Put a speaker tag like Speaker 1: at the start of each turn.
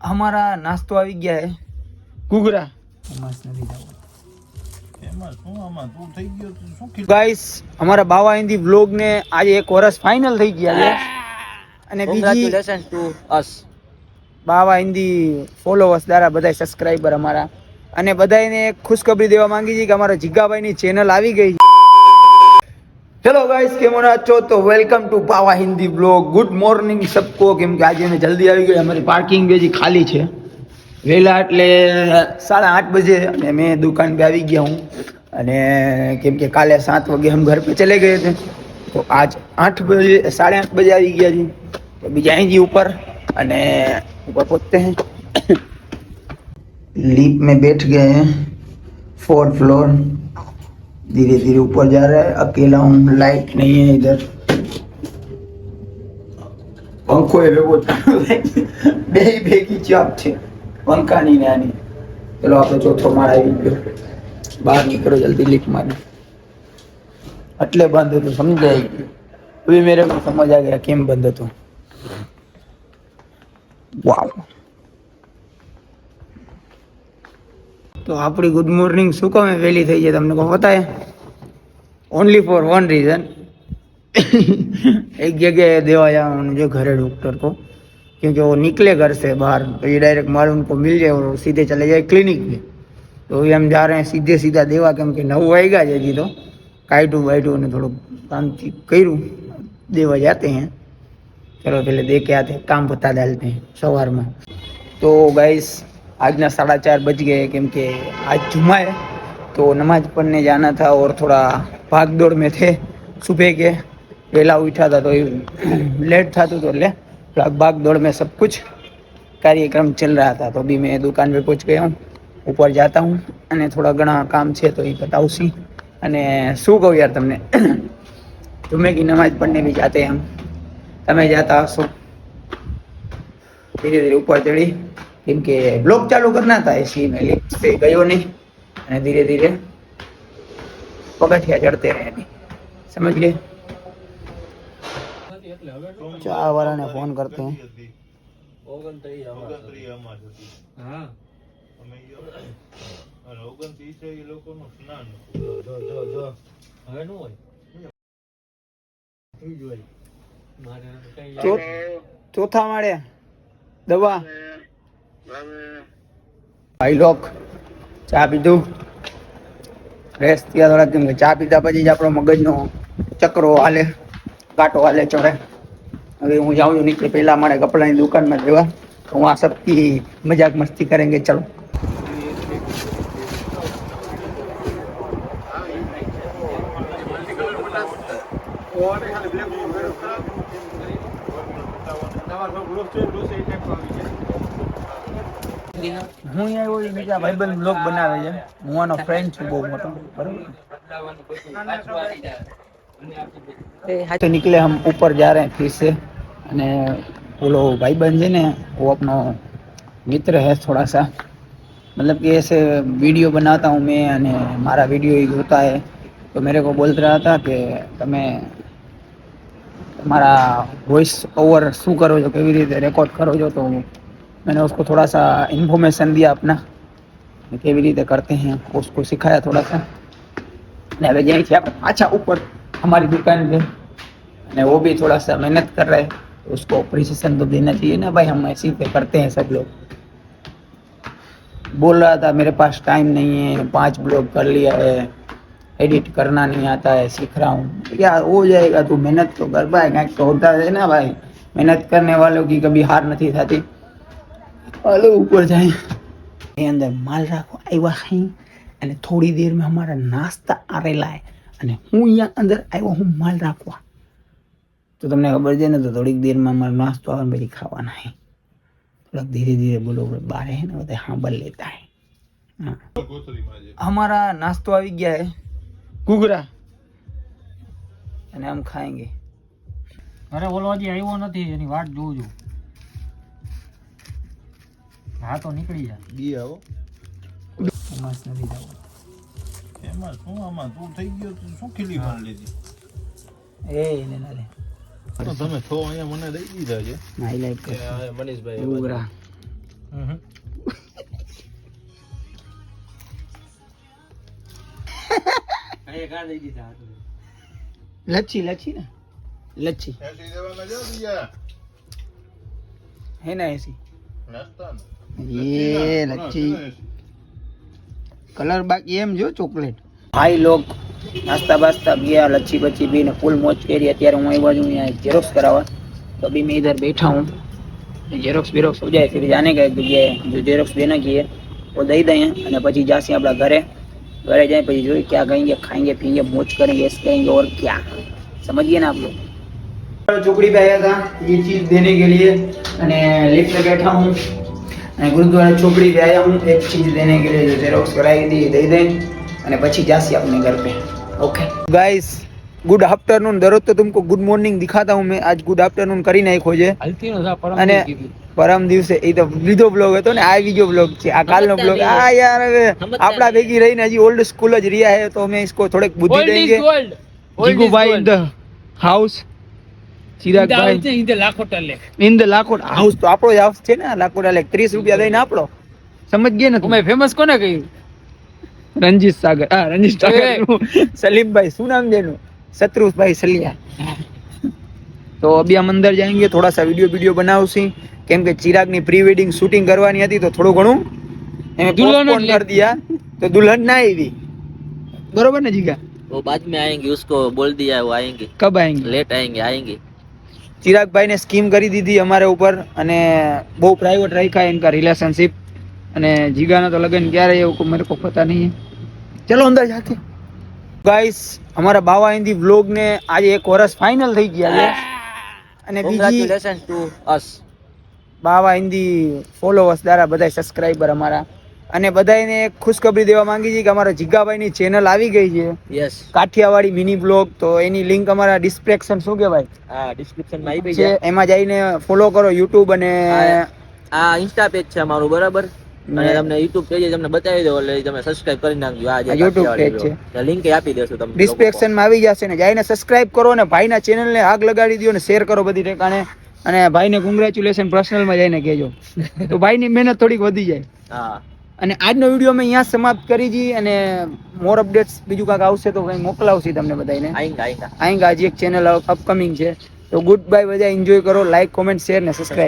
Speaker 1: અમારા નાસ્તો આવી ગયા હે. ઘૂઘરા.
Speaker 2: એમાં શું આમાં? તું થઈ ગયો તો શું ખીલ
Speaker 1: ગાઈસ અમારા બાવા હિન્દી વ્લોગ ને આજે એક વર્ષ ફાઇનલ થઈ ગયા છે. અને બીજી
Speaker 3: ટુ અસ
Speaker 1: બાવા હિન્દી ફોલોવર્સ દ્વારા બધા સબસ્ક્રાઇબર અમારા. અને બધાને એક ખુશખબરી દેવા માંગી છે કે અમારા જીગાભાઈની ચેનલ આવી ગઈ છે. હેલો ગાઈસ કેમ છો? તો welcome to Pava Hindi blog good morning સબકો કેમ કે આજે અમે જલ્દી આવી ગયા. અમારી પાર્કિંગ હજી ખાલી છે. વહેલા એટલે સાડા આઠ બજે અને મેં દુકાન બે આવી ગયા હું. અને કેમ કે કાલે સાત વાગે હમ ઘર પર ચલે ગયે છે તો આજ આઠ બજે, સાડા આઠ બજે આવી ગયા છીએ. તો બીજા અહીંથી ઉપર અને ઉપર પહોંચતે હૈ. લીપ મેં બેઠ ગયે ફોર્થ ફ્લોર धीरे धीरे ऊपर जा रहा है अकेला हूँ लाइट नहीं है इधर पंखो है वो બે ભેગી ચાપ છે પંખાની ને આની ચલો આપણે ચોથો માળ આવી ગયો બહાર નીકળો જલ્દી લીફ્ટ મારી એટલે બંધ હતું સમજાઈ ગયું અભી મેરે को समझ आ गया કેમ બંધ હતું વાવ તો આપણી ગુડ મોર્નિંગ શું કમે વહેલી થઈ જાય તમને કહું બતાવે ઓનલી ફોર વન રીઝન એક જગ્યાએ દેवा जाना जो घरे डॉक्टर को क्योंकि वो निकले घर से बाहर तो ये डायरेक्ट माल उनको मिल जाए और सीधे चले जाए क्लिनिक में तो अभी हम जा रहे हैं सीधे सीधा देवा કેમ કે નવું વાગ્યા છે હજી તો કાઢ્યું વાઢ્યું અને થોડુંક કામથી કર્યું દેવા જાતે हैं ચલો પેલે દેખે આતે કામ પતા ડાલતે સવારમાં તો ગાઈસ આજના સાડા ચાર બજ ગए કેમ કે आज जुमा है तो नमाज पढ़ने जाना था और थोड़ा भाग दौड़ में थे सुबह के वेला उठा था तो लेट था तो ले भाग दौड़ में सब कुछ કાર્યક્રમ ચલ रहा था तो अभी मैं दुकान पे पहुंच गया ઉપર જાતા હું અને થોડા ઘણા કામ છે તો એ બતાવશી. અને શું કહું યાર તમને? જુમે કી નમાજ પડને બી જાતે હમ. તમે જાતા હશો. ધીરે ધીરે ઉપર ચડી. કેમ કે બ્લોક ચાલુ કરના હતા એસી મેં લિફ્ટ ગયો નહીં. અને ધીરે ધીરે પગથિયા ચડતે રહે સમજ ગયે ચા વાળાને ફોન
Speaker 2: કરતે
Speaker 1: હૈ. ચોથા માળે દવા ભાઈ લોક, ચા પીધું? રેસ્ટ થયા થોડા કેમ કે ચા પીધા પછી જ આપણો મગજનો ચક્રો હાલે કાંટો હાલે ચોરે. હવે હું જાઉં છું નીચે પહેલા મારે કપડાની દુકાનમાં જવા તો હું આ સબકી મજાક મસ્તી કરેંગે ચલો. હું અહીંયા આવ્યો એ બીજા ભાઈબંધ બ્લોગ બનાવે છે હું આનો ફ્રેન્ડ છું બહુ મોટો બરોબર तो निकले हम ऊपर जा रहे हैं फिर से અને બોલો भाईबंध है ना वो अपना मित्र है थोड़ा सा मतलब कि ऐसे वीडियो बनाता हूँ मैं અને મારા वीडियो ही होता है तो मेरे को बोल रहा था कि તમે તમારા वॉइस ओवर શું કરો છો કેવી રીતે રેકોર્ડ કરો છો તો मैंने उसको थोड़ा सा इन्फॉर्मेशन दिया अपना કેવી રીતે करते हैं उसको सिखाया थोड़ा सा ने હવે જ્યાંથી આપણે પાછા ઉપર हमारी दुकान पे અને वो भी थोड़ा सा मेहनत कर रहे हैं तो उसको अप्रिसिएशन तो देना चाहिए ना भाई हम ऐसे पे करते हैं सब लोग बोल रहा था मेरे पास टाइम नहीं है पांच ब्लॉग कर लिया है एडिट करना नहीं आता है सीख रहा हूँ क्या हो जाएगा तू मेहनत तो कर भाई કંઈક તો होता है ना भाई मेहनत करने वालों की कभी हार नहीं थी હાલો, ઉપર જાય. એ અંદર માલ રાખવા આવ્યા અહીં અને થોડી દેરમાં અમારા નાસ્તા આરેલા અને હું અહીંયા અંદર આવ્યો હું માલ રાખવા. તો તમને ખબર છે ને, તો થોડીક દેરમાં અમારો નાસ્તો આવે પછી ખાવાના હે. થોડાક ધીરે ધીરે બોલો બારે હે ને બધા સાંભળ લેતા હે. અમારા નાસ્તો આવી ગયા હે. ઘૂઘરા. અને આમ ખાએંગે
Speaker 3: અરે ઓલો હજી આવ્યો નથી, એની વાત જોઉં છું. હા તો નીકળી જાય
Speaker 2: બી આવો.
Speaker 1: માસ નથી જાવ.
Speaker 2: એમાં શું આમાં તું થઈ ગયો તું શું ખીલી માર લીધી
Speaker 1: એ એને ના લે.
Speaker 2: તમે છો અહીંયા મને દઈ દીધા છે.
Speaker 1: આઈ
Speaker 2: લાઈક કર મનીષભાઈ
Speaker 1: ઉગરા. હમ એ લચ્છી લચ્છી ને? લચ્છી. હે ને એસી.
Speaker 2: નાસ્તા
Speaker 1: એ લચ્છી કલર બાકી એમ જો ચોકલેટ ભાઈ લોક નાસ્તા બાસ્તા ગયા લચ્છી બચ્છી પીને ફૂલ મોજ કરી અત્યારે હું આવ્યો છું અહીંયા जेरोक्स करावा तो अभी मैं इधर बैठा हूँ जेरोक्स बेरोक्स हो जाए फिर जाने का एक जगह जो जेरोक्स देना की है वो दई दें અને પછી જાશે આપણા ઘરે ઘરે જાય પછી જોઈએ क्या करेंगे खाएंगे पीएंगे मौज करेंगे ऐसे करेंगे और क्या समझिए ना आप लोग चुकड़ी पे आया था ये चीज देने के लिए અને लिफ्ट पे बैठा हूँ અને ગુરુદ્વારા ચોપડી पे आया हूँ एक चीज देने के लिए जो जेरोक्स कराई थी दे दें અને પછી जासी अपने घर पे ओके गाइस गुड आफ्टरनून दररोज तो तुमको गुड मॉर्निंग दिखाता हूँ मैं आज गुड आफ्टरनून કરી નાખ્યો છે
Speaker 3: હલતી નો જા પરમ
Speaker 1: અને પરમ દિવસે એ તો બીજો બ્લોગ હતો ને આ બીજો બ્લોગ છે આ કાલનો બ્લોગ આ યાર હવે આપણા ભેગી રહીને હજી ઓલ્ડ સ્કૂલ જ રહ્યા है તો અમે इसको થોડેક બુદ્ધિ देंगे Jigubhai in the house Chiragbhai in the તો અભી અંદર જાયેંગે થોડા સા વિડિયો વીડિયો બનાવશી. કેમ કે ચિરાગની પ્રી વેડિંગ શૂટિંગ કરવાની હતી તો થોડું ઘણું એને
Speaker 3: પોસ્ટપોન
Speaker 1: કરી દિયા તો દુલ્હન ના આવી. બરોબર ને જીગા?
Speaker 4: वो बाद में आएंगे उसको बोल दिया है वो आएंगे कब आएंगे
Speaker 1: लेट ચિરાગભાઈને સ્કીમ કરી દીધી અમારે ઉપર અને બહુ પ્રાઇવેટ રાખ્યા એનકા રિલેશનશિપ અને જીગાના તો લગન ક્યારે એવું મારે કોઈ પતા નહીં. ચલો અંદર જાતે. ગાઈસ અમારા બાવા હિન્દી વ્લોગને આજે એક વર્ષ ફાઇનલ થઈ ગયા છે. અને બીજી
Speaker 4: ટુ અસ
Speaker 1: બાવા હિન્દી ફોલોવર્સ દ્વારા બધા સબસ્ક્રાઇબર અમારા. અને બધાને એક ખુશખબરી દેવા માંગી છે કે અમારા જીગાભાઈની ચેનલ આવી ગઈ છે.
Speaker 4: યસ
Speaker 1: કાઠિયાવાડી મિની બ્લોગ તો એની લિંક અમારા ડિસ્ક્રિપ્શન શું કહેવાય?
Speaker 4: હા ડિસ્ક્રિપ્શનમાં આવી
Speaker 1: છે એમાં જઈને ફોલો કરો યુટ્યુબ અને
Speaker 4: આ ઇન્સ્ટા પેજ છે અમારું બરાબર? અને તમને યુટ્યુબ પેજ તમને બતાવી દો એટલે તમે સબસ્ક્રાઇબ કરી નાખજો. આ
Speaker 1: જે YouTube પેજ છે.
Speaker 4: લિંક આપી દેશું તમને.
Speaker 1: ડિસ્ક્રિપ્શનમાં આવી જશે ને જઈને સબસ્ક્રાઇબ કરો અને ભાઈના ચેનલ ને આગ લગાડી દો ને શેર કરો બધી ઠેકાણે. અને ભાઈને કોંગ્રેચ્યુલેશન પર્સનલમાં જઈને કહેજો. તો ભાઈની મહેનત થોડીક વધી જાય.
Speaker 4: હા.
Speaker 1: અને આજનો વીડિયો અમે અહીંયા સમાપ્ત કરી જી અને મોર અપડેટ્સ બીજું કાંઈક આવશે તો કંઈ મોકલાવશે તમને બધાને
Speaker 4: આઈંગા
Speaker 1: આઈંગા. હજી એક ચેનલ અપકમિંગ છે. તો ગુડ બાય બધા એન્જોય કરો લાઈક કોમેન્ટ શેર ને સબસ્ક્રાઇબ